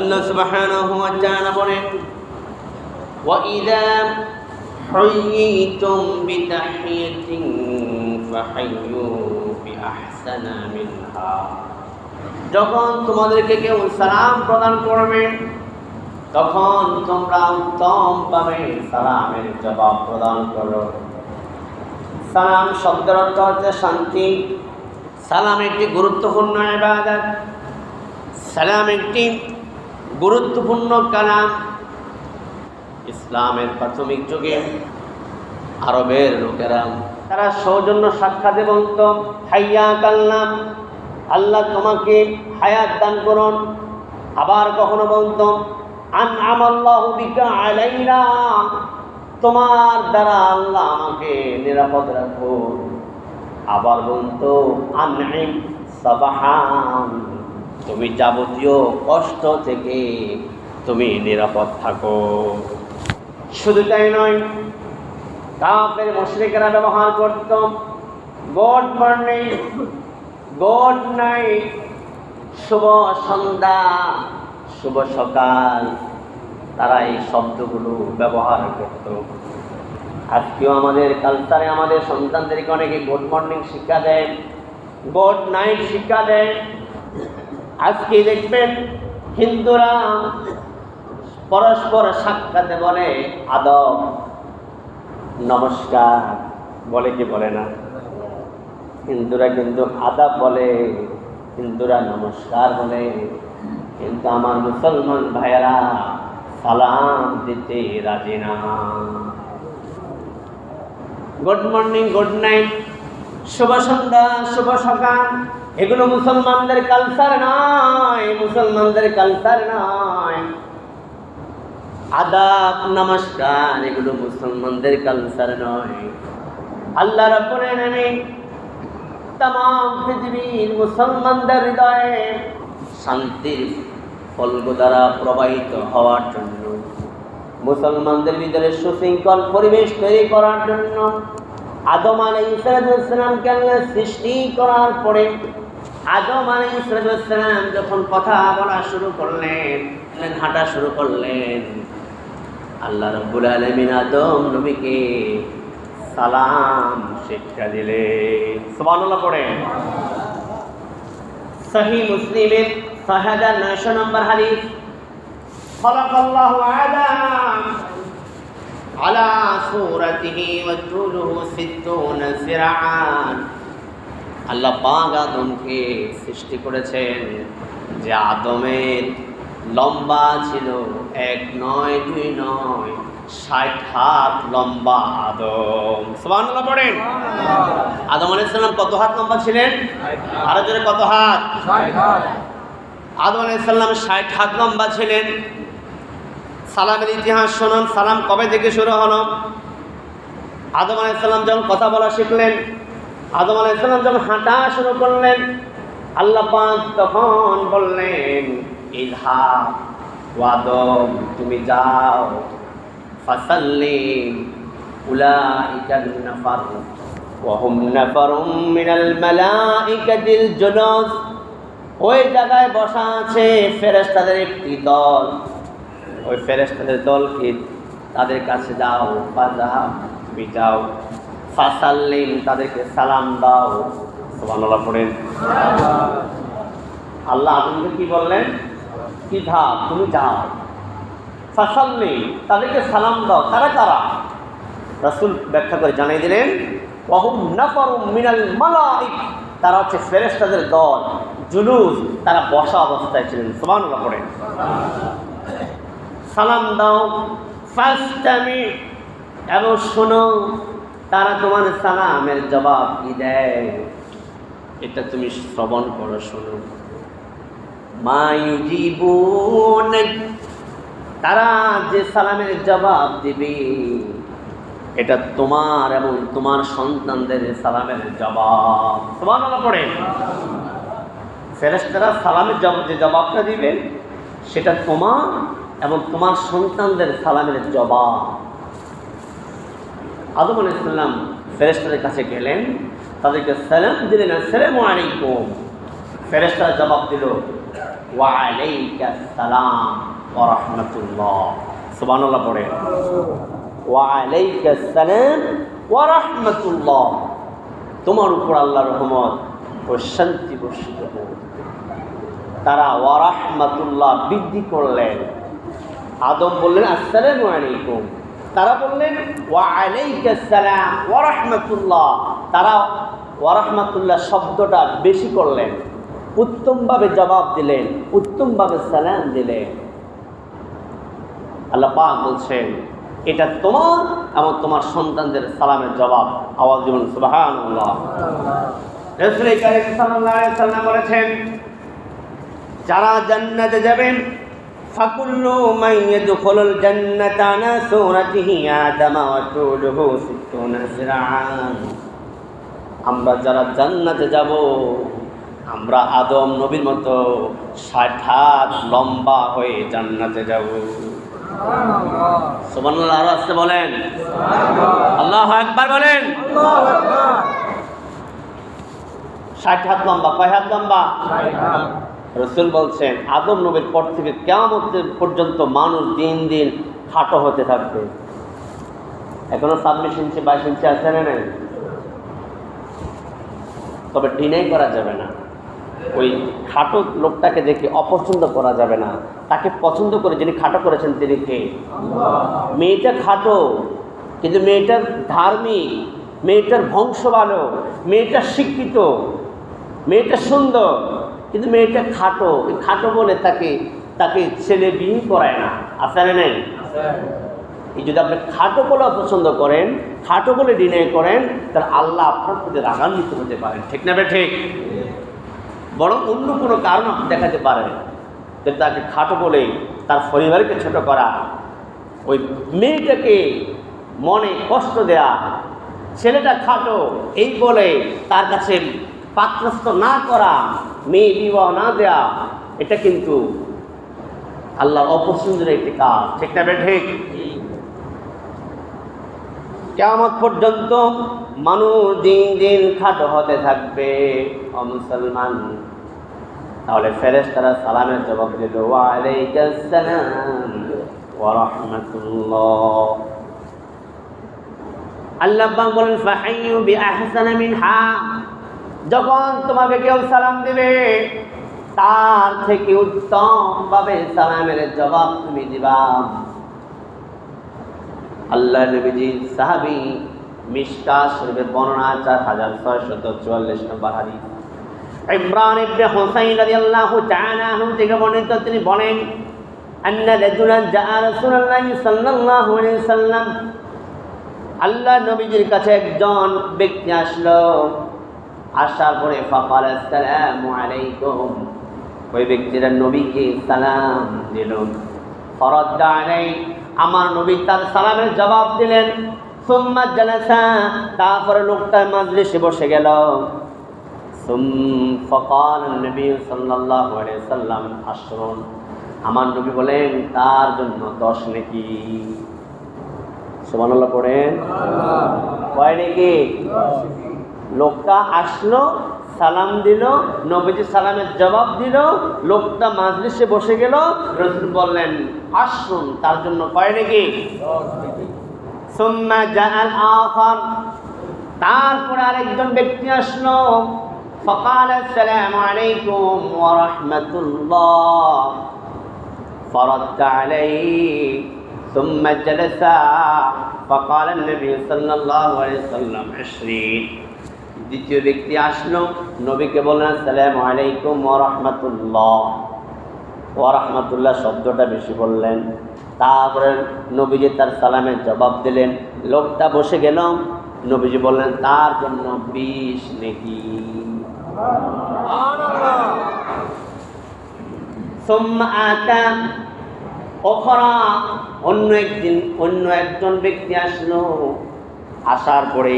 আল্লাহ সুবহানাহু ওয়া তাআলা বলেন وإذا حييتم بتحية فحيوا بأحسن منها যখন তোমাদেরকে কেউ সালাম প্রদান করবে তখন তোমরা উত্তম ভাবে সালামের জবাব প্রদান করো সালাম শব্দের অর্থ হচ্ছে শান্তি সালাম একটি গুরুত্বপূর্ণ ইবাদত সালাম একটি গুরুত্বপূর্ণ কালাম ইসলামের প্রাথমিক যুগে আরবের লোকেরা তারা সৌজন্য সাক্ষাতে বলত হাইয়া কাল্লাম আল্লাহ তোমাকে হায়াত দান করুন। আবার কখনো বলত, আন আমাল্লাহু তোমার দ্বারা আল্লাহ আমাকে নিরাপদ রাখুন। আবার বলতো আনহিম সাবাহান তুমি যাবতীয় কষ্ট থেকে তুমি নিরাপদ থাকো। শুধু তাই নয় কাপের মুশরিকেরা ব্যবহার করত গড মর্নিং গড নাইট শুভ সন্ধ্যা, শুভ সকাল, তারা এই শব্দগুলো ব্যবহার করত। আজকেও আমাদের কালচারে আমাদের সন্তানদেরকে অনেকে গুড মর্নিং শিক্ষা দেয় গুড নাইট শিক্ষা দেয়। আজকে দেখবেন হিন্দুরা পরস্পর সাক্ষাতে বলে আদব, নমস্কার বলে কি বলে না? হিন্দুরা কিন্তু আদাব বলে, হিন্দুরা নমস্কার বলে। কিন্তু আমার মুসলমান ভাইয়েরা সালাম দিতে রাজি না। Good morning, good night. শুভ সন্ধ্যা, শুভ সকাল। এগুলো মুসলমানদের কালচার নয়, মুসলমানদের কালচার নয়। আদাব, নমস্কার, এগুলো মুসলমানদের কালচার নয়। আল্লাহ রাব্বুল আলামিন তাম পৃথিবীর মুসলমানদের হৃদয়ে শান্তির ফলগ দ্বারা প্রবাহিত হওয়ার জন্য, মুসলমানদের ভিতরে সুশৃঙ্খল পরিবেশ তৈরি করার জন্য আদম আলাই ইসরাজুলামকে আল্লাহ সৃষ্টি করার পরে আদম আলাই ইসরাজুলাম যখন কথা বলা শুরু করলেন মানে হাঁটা শুরু করলেন, আল্লাহ রব্বুল আলমিন আদম রবিকে সালাম শিক্ষা দিলে সবানুল্লাহ পড়ে সহি মুসলিমের ছয় নয়শো নম্বর হারিফ ফলাফল্লাহ আদম। على صورته وطوله ستون ذراعا আল্লাহ পাক আদমকে সৃষ্টি করেছেন যে আদমের লম্বা ছিল এক নয় দুই নয় ষাট হাত লম্বা আদম সুবহানাল্লাহ পড়েন আদম আলাইহিস সালাম কত হাত লম্বা ছিলেন আরো জোরে কত হাত আদম আলাইহিস সালাম ষাট হাত লম্বা ছিলেন সালামের ইতিহাস শুনুন। সালাম কবে থেকে শুরু হলো? আদম আলাইসাল্লাম যখন কথা বলা শিখলেন, আদম আলাইসাল্লাম যখন হাঁটা শুরু করলেন, আল্লাহ তখন বললেন ইধা ওয়াদম তুমি যাও ফাসাল্লিম ওই জায়গায় বসা আছে ফেরেশতাদের একটি দল। ওই ফেরেস্তাদের দলকে তাদের কাছে যাও তুমি যাও। ফাসাল্লিম তাদেরকে সালাম দাও। সুবহানাল্লাহ পড়েন। আল্লাহ আদমকে কি বললেন? কি ধা, তুমি যাও। ফাসাল্লিম তাদেরকে সালাম দাও। তারা কারা? রাসূল ব্যাখ্যা করে জানিয়ে দিলেন, ওয়াহুম নাফারুম মিনাল মালাইক, তারা হচ্ছে ফেরেস্তাদের দল, জুলুস, তারা বসা অবস্থায় ছিলেন। সুবহানাল্লাহ পড়েন। সালাম দাও। ফাস্টামি এবং শোনো, তারা তোমার সালামের জবাব কি দেয়। এটা তুমি শ্রবণ করো, শোনো। তারা যে সালামের জবাব দিবে, এটা তোমার এবং তোমার সন্তানদের সালামের জবাব। তোমার পড়ে। ফেরেস্তারা সালামের জবাব যে জবাবটা দিবে, সেটা তোমার এবং তোমার সন্তানদের সালামের জবাব। আদম আলাইসাল্লাম ফেরেস্তাদের কাছে গেলেন। তাদেরকে সালাম দিলেন, আসসালামু আলাইকুম। ফেরেস্তারা জবাব দিল ওয়ালাইকা সালাম ওয়া রাহমাতুল্লাহ। সুবহানাল্লাহ পড়ে ওয়ালাইকা সালাম ওয়া রাহমাতুল্লাহ। তোমার উপর আল্লাহর রহমত ও শান্তি বর্ষিত হোক। তারা ওয়া রাহমাতুল্লাহ বৃদ্ধি করলেন। আদম বললেন, আসসালামু আলাইকুম। তারা বললেন, ওয়া আলাইকা সালাম, ওয়া তারা ওয়া রাহমাতুল্লাহ শব্দটা বেশি করলেন, উত্তমভাবে জবাব দিলেন, উত্তমভাবে সালাম দিলেন। আল্লাহ পাক বলছেন, এটা তোমার এবং তোমার সন্তানদের সালামের জবাব। আওয়াজ আলাইহি সাল্লাম বলেছেন, যারা জান্নাতে যাবেন ফাকুল্লু মান ইয়াদখুলুল জান্নাতা আলা সূরাতিহি আদম ওয়া তুলুহু সিত্তুনা আমরা যারা জান্নাতে যাব, আমরা আদম নবীর মতো ষাট হাত লম্বা হয়ে জান্নাতে যাব। সুবহানাল্লাহ, আরও আসতে বলেন। আল্লাহ একবার বলেন। ষাট হাত লম্বা, কয় হাত লম্বা? রসুল বলছেন, আদম নবীর পর থেকে কেমন পর্যন্ত মানুষ দিন দিন খাটো হতে থাকবে। এখনও ছাব্বিশ ইঞ্চি, বাইশ ইঞ্চি আছে না নেই? তবে ডিনাই করা যাবে না। ওই খাটো লোকটাকে দেখে অপছন্দ করা যাবে না। তাকে পছন্দ করে যিনি খাটো করেছেন, তিনি কে? মেয়েটা খাটো, কিন্তু মেয়েটার ধার্মিক, মেয়েটার বংশ ভালো মেয়েটা শিক্ষিত, মেয়েটা সুন্দর। কিন্তু মেয়েটা খাটো খাটো বলে তাকে তাকে ছেলে বিয়ে করায় না। আসলে নেই? এই যদি আপনি খাটো বলে অপছন্দ করেন, খাটো বলে ডিনাই করেন, তাহলে আল্লাহ আপনার প্রতি রাগান্বিত হতে পারেন। ঠিক না ঠিক? বরং অন্য কোনো কারণ আপনি দেখাতে পারেন। তাকে খাটো বলে তার পরিবারকে ছোট করা, ওই মেয়েটাকে মনে কষ্ট দেয়া, ছেলেটা খাটো, এই বলে তার কাছে পাত্রস্থ না করা, মেয়ে বিবাহ না দেয়া, এটা কিন্তু আল্লাহর অপছন্দের একটি কাজ। ঠিক না ঠিক? কেমন পর্যন্ত মানুষ দিন দিন খাটো হতে থাকবে অমুসলমান তাহলে ফেরেস তারা সালামের জবাব দিল আল্লাহ বলেন যখন তোমাকে কেউ সালাম দিবে, তার থেকে উত্তম ভাবে সালামের জবাব তুমি দিবা। আল্লাহ নবীজি, সাহাবি মিশকা শরীফের বর্ণনা চার হাজার ছয়শত চুয়াল্লিশ নম্বর হাদিস। ইমরান ইবনে হুসাইন রাদিয়াল্লাহু তাআলা আনহু থেকে বর্ণিত তিনি বলেন, আন্না জাআ রাসূলুল্লাহ সাল্লাল্লাহু আলাইহি সাল্লাম আল্লাহ নবীজির কাছে একজন ব্যক্তি আসলো। আসার পরে ফাকাল আসসালামু আলাইকুম। ওই ব্যক্তিরা নবীকে সালাম দিল। ফরদ্দা আলাই আমার নবী তার সালামের জবাব দিলেন। সুম্মা জালাসা তারপরে লোকটা মাজলিসে বসে গেল। সুম ফকাল নবী সাল্লাল্লাহু আলাইহি সাল্লাম আশরুন আমার নবী বলেন তার জন্য দশ নাকি। সুবহানাল্লাহ পড়েন? কয় নাকি। লোকটা আসলো সালাম দিল নবীজি সালামের জবাব দিল লোকটা মাজলিসে বসে গেল রসুল বললেন আসুন তার জন্য কয় নাকি সুম্মা জাআল আখার তারপর আরেকজন ব্যক্তি আসলো فقال السلام عليكم ورحمة الله فرد عليه ثم جلس فقال النبي صلى الله عليه وسلم عشرين দ্বিতীয় ব্যক্তি আসলো। নবীকে বললেন, আসসালামু আলাইকুম ওয়া রাহমাতুল্লাহ। ওয়া রাহমাতুল্লাহ শব্দটা বেশি বললেন। তারপরে নবীজি তার সালামের জবাব দিলেন। লোকটা বসে গেল। নবীজি বললেন, তার জন্য বিষ নেকি? অন্য একদিন অন্য একজন ব্যক্তি আসলো। আসার পরে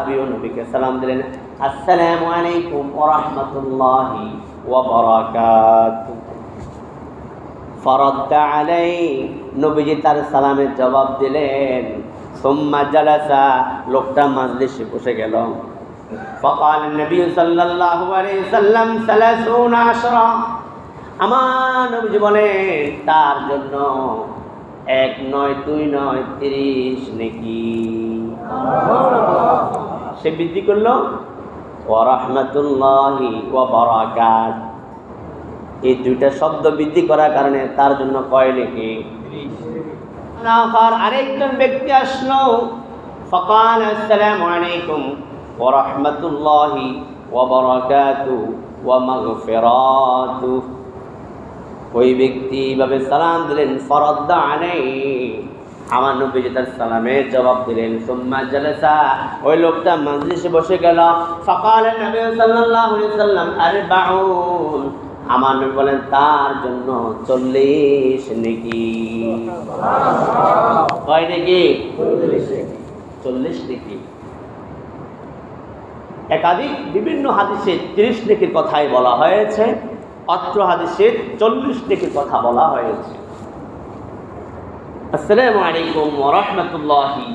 আমিও নবীকে সালাম দিলেন আসসালামু আলাইকুম ওয়া রাহমাতুল্লাহি ওয়া বারাকাতুহু ফরদ্দা আলাই নবীজি তার সালামের জবাব দিলেন সোম্মা জালাসা লোকটা মাজলিসে বসে গেল فقال النبي صلى الله عليه وسلم ثلاثون عشرة আমার নবীজি বলেন তার জন্য এক নয় দুই নয় তিরিশ নাকি। সে বৃদ্ধি করল ওরহমতুল্লাহি ওবরাকাত এই দুইটা শব্দ বৃদ্ধি করার কারণে তার জন্য কয় নাকি? আরেকজন ব্যক্তি আসলো, ফকাল আসসালামু আলাইকুম ওরহমতুল্লাহি ওবরাকাতু ওয়া মাগফিরাতু। ওই ব্যক্তি এইভাবে সালাম দিলেন, ফরদ্দ আলাই আমার নবী তার সালামের জবাব দিলেন, সুম্মা জালাসা। ওই লোকটা মজলিসে বসে গেল। সকাল নবী সাল্লাম আরবাউন আমার নবী বলেন, তার জন্য চল্লিশ নাকি। কয় নাকি? চল্লিশ নাকি। একাধিক বিভিন্ন হাদিসে তিরিশ নেকির কথাই বলা হয়েছে। অত্র হাদিসে চল্লিশ নেকির কথা বলা হয়েছে। আসসালামু আলাইকুম ওরহমতুল্লাহি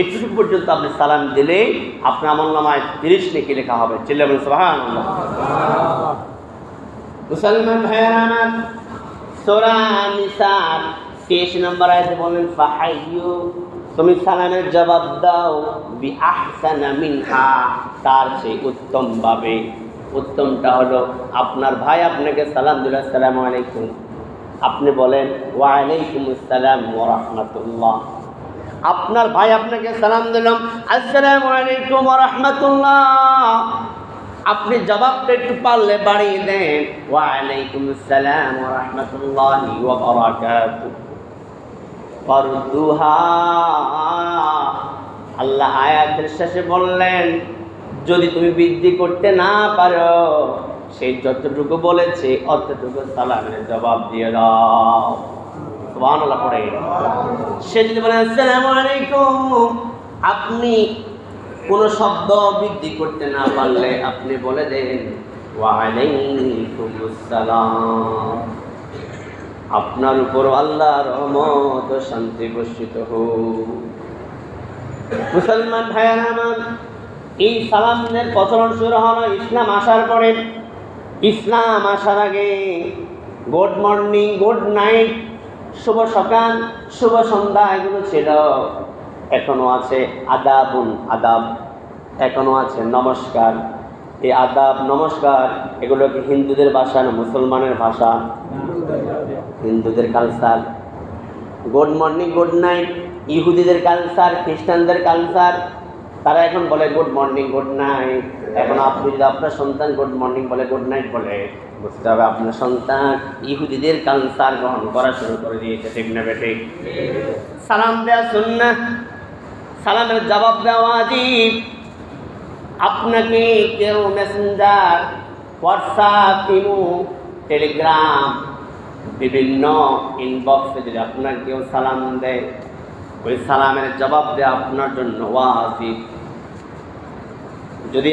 এটুকু পর্যন্ত আপনি সালাম দিলে আপনার আমল নামায় তিরিশ নেকি লেখা হবে। চিল্লা সুবহান মুসলমান ভাইয়ের আমার, সোরা তেইশ নম্বর আয়তে বলেন, ফাহাইয়ু, তুমি সালামের জবাব দাও বি আহসানা মিনহা, তার চেয়ে উত্তম ভাবে। উত্তমটা হলো, আপনার ভাই আপনাকে সালাম দিল, আসসালামু আলাইকুম। আপনি বলেন, ওয়ালাইকুম আসসালাম ওয়া আপনার ভাই আপনাকে সালাম দিলাম আসসালামু আলাইকুম ওয়া আপনি জবাবটা একটু পারলে বাড়িয়ে দেন, ওয়ালাইকুম আসসালাম রাহমাতুল্লাহি আল্লাহ আয়াতের শেষে বললেন যদি তুমি বৃদ্ধি করতে না পারো সেই যতটুকু বলেছে অতটুকু সালামের জবাব দিয়ে দাও। সুবহানাল্লাহ পড়ে। সে যদি বলেন আসসালামু আলাইকুম আপনি কোনো শব্দ বৃদ্ধি করতে না পারলে আপনি বলে দেন ওয়ালাইকুম আপনার উপর আল্লাহ রহমত শান্তি বর্ষিত হোক। মুসলমান ভাইয়ার আমার এই সালামের প্রচলন শুরু হলো ইসলাম আসার পরে। ইসলাম আসার আগে গুড মর্নিং, গুড নাইট, শুভ সকাল, শুভ সন্ধ্যা, এগুলো ছিল। এখনও আছে আদাবুন আদাব, এখনও আছে নমস্কার। এই আদাব, নমস্কার, এগুলো কি হিন্দুদের ভাষা না মুসলমানের ভাষা? হিন্দুদের culture good morning, good night, ইহুদিদের কালচার খ্রিস্টানদের কালচার তারা এখন বলে গুড মর্নিং গুড নাইট এখন আপনি যদি আপনার সন্তান গুড মর্নিং বলে গুড নাইট বলে। বুঝতে হবে, আপনার সন্তান ইহুদিদের কালচার গ্রহণ করা শুরু করে দিয়েছে, ঠিক না বেঠে? সালাম দেওয়া শুননা সালামের জবাব দেওয়া আজীব আপনাকে কেউ মেসেঞ্জার হোয়াটসঅ্যাপ ইমো টেলিগ্রাম বিভিন্ন ইনবক্সে যদি আপনার কেউ সালাম দেয়, ওই সালামের জবাব দেওয়া আপনার জন্য ওয়াজিব। যদি